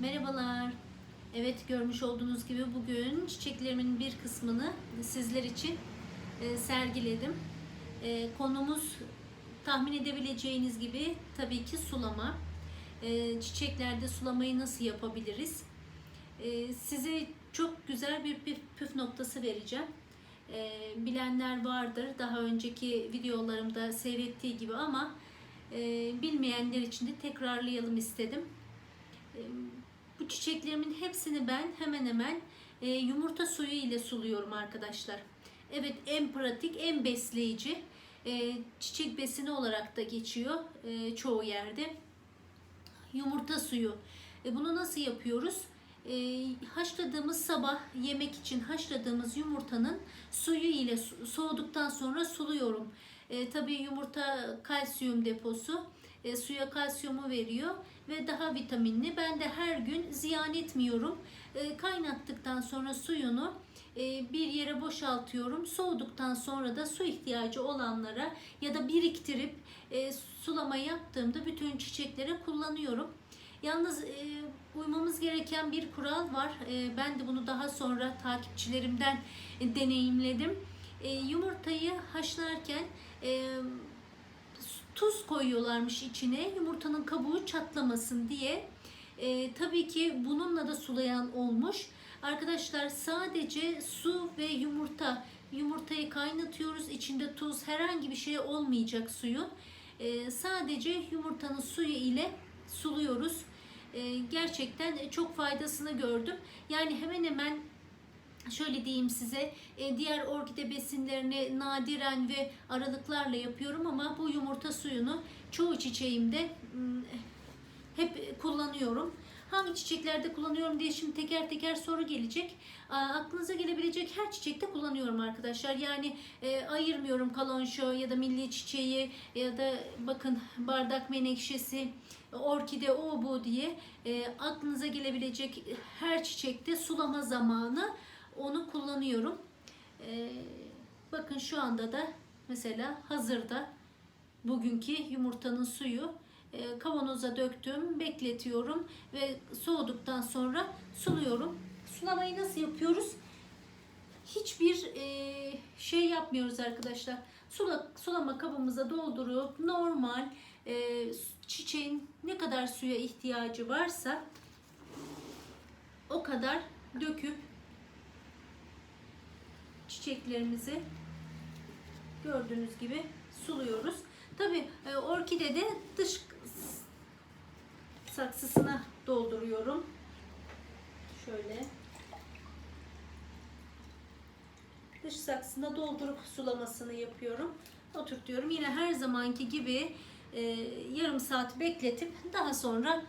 Merhabalar. Evet görmüş olduğunuz gibi bugün çiçeklerimin bir kısmını sizler için e, sergiledim. E, konumuz tahmin edebileceğiniz gibi tabii ki sulama. E, çiçeklerde sulamayı nasıl yapabiliriz? Size çok güzel bir püf, noktası vereceğim. Bilenler vardır daha önceki videolarımda seyrettiği gibi ama bilmeyenler için de tekrarlayalım istedim. Bu çiçeklerimin hepsini ben hemen hemen e, yumurta suyu ile suluyorum arkadaşlar. Evet en pratik, en besleyici e, çiçek besini olarak da geçiyor e, çoğu yerde. Yumurta suyu. Bunu nasıl yapıyoruz? Haşladığımız sabah yemek için haşladığımız yumurtanın suyu ile so- soğuduktan sonra suluyorum. Tabii yumurta kalsiyum deposu e, suya kalsiyumu veriyor ve daha vitaminli. Ben de her gün ziyan etmiyorum. E, kaynattıktan sonra suyunu e, bir yere boşaltıyorum. Soğuduktan sonra da su ihtiyacı olanlara ya da biriktirip e, sulama yaptığımda bütün çiçeklere kullanıyorum. Yalnız e, uymamız gereken bir kural var. E, ben de bunu daha sonra takipçilerimden e, deneyimledim. E, yumurtayı haşlarken e, tuz koyuyorlarmış içine yumurtanın kabuğu çatlamasın diye. E, tabii ki bununla da sulayan olmuş. Arkadaşlar sadece su ve yumurta. Yumurtayı kaynatıyoruz. İçinde tuz herhangi bir şey olmayacak suyun. E, sadece yumurtanın suyu ile suluyoruz. E, gerçekten çok faydasını gördüm. Yani hemen hemen şöyle diyeyim size e, diğer orkide besinlerini nadiren ve aralıklarla yapıyorum ama bu yumurta suyunu çoğu çiçeğimde hep kullanıyorum. Hangi çiçeklerde kullanıyorum diye şimdi teker teker soru gelecek. Aklınıza gelebilecek her çiçekte kullanıyorum arkadaşlar. Yani e, ayırmıyorum kalonşo ya da milli çiçeği ya da bakın bardak menekşesi, orkide o bu diye e, aklınıza gelebilecek her çiçekte sulama zamanı onu kullanıyorum. Ee, bakın şu anda da mesela hazırda bugünkü yumurtanın suyu e, kavanoza döktüm, bekletiyorum ve soğuduktan sonra suluyorum. Sulamayı nasıl yapıyoruz? Hiçbir e, şey yapmıyoruz arkadaşlar. Sula, sulama kabımıza doldurup normal e, çiçeğin ne kadar suya ihtiyacı varsa o kadar döküp çiçeklerimizi gördüğünüz gibi suluyoruz. Tabi orkidede dış saksısına dolduruyorum. Şöyle. Dış saksısına doldurup sulamasını yapıyorum. Oturtuyorum. Yine her zamanki gibi e, yarım saat bekletip daha sonra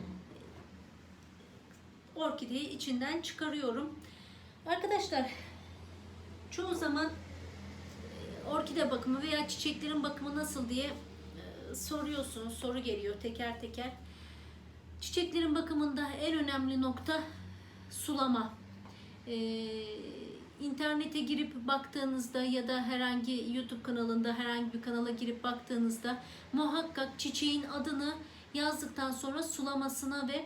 orkideyi içinden çıkarıyorum. Arkadaşlar çoğu zaman e, orkide bakımı veya çiçeklerin bakımı nasıl diye e, soruyorsunuz. Soru geliyor teker teker. Çiçeklerin bakımında en önemli nokta sulama. Ee, internete girip baktığınızda ya da herhangi YouTube kanalında herhangi bir kanala girip baktığınızda muhakkak çiçeğin adını yazdıktan sonra sulamasına ve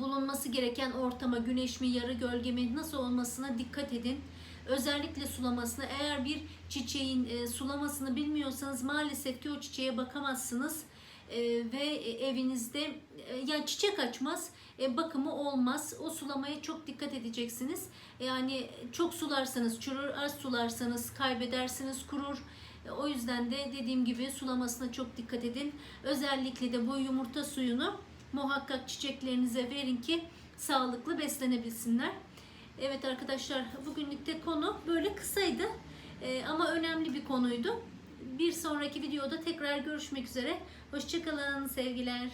bulunması gereken ortama, güneş mi, yarı gölge mi, nasıl olmasına dikkat edin. Özellikle sulamasına. Eğer bir çiçeğin e, sulamasını bilmiyorsanız maalesef ki o çiçeğe bakamazsınız. E, ve evinizde e, yani çiçek açmaz, e, bakımı olmaz. O sulamaya çok dikkat edeceksiniz. Yani çok sularsanız çürür, az sularsanız kaybedersiniz, kurur. E, O yüzden de dediğim gibi sulamasına çok dikkat edin. Özellikle de bu yumurta suyunu muhakkak çiçeklerinize verin ki sağlıklı beslenebilsinler. Evet arkadaşlar bugünlük de konu böyle kısaydı Ee, ama önemli bir konuydu. Bir sonraki videoda tekrar görüşmek üzere. Hoşçakalın sevgiler.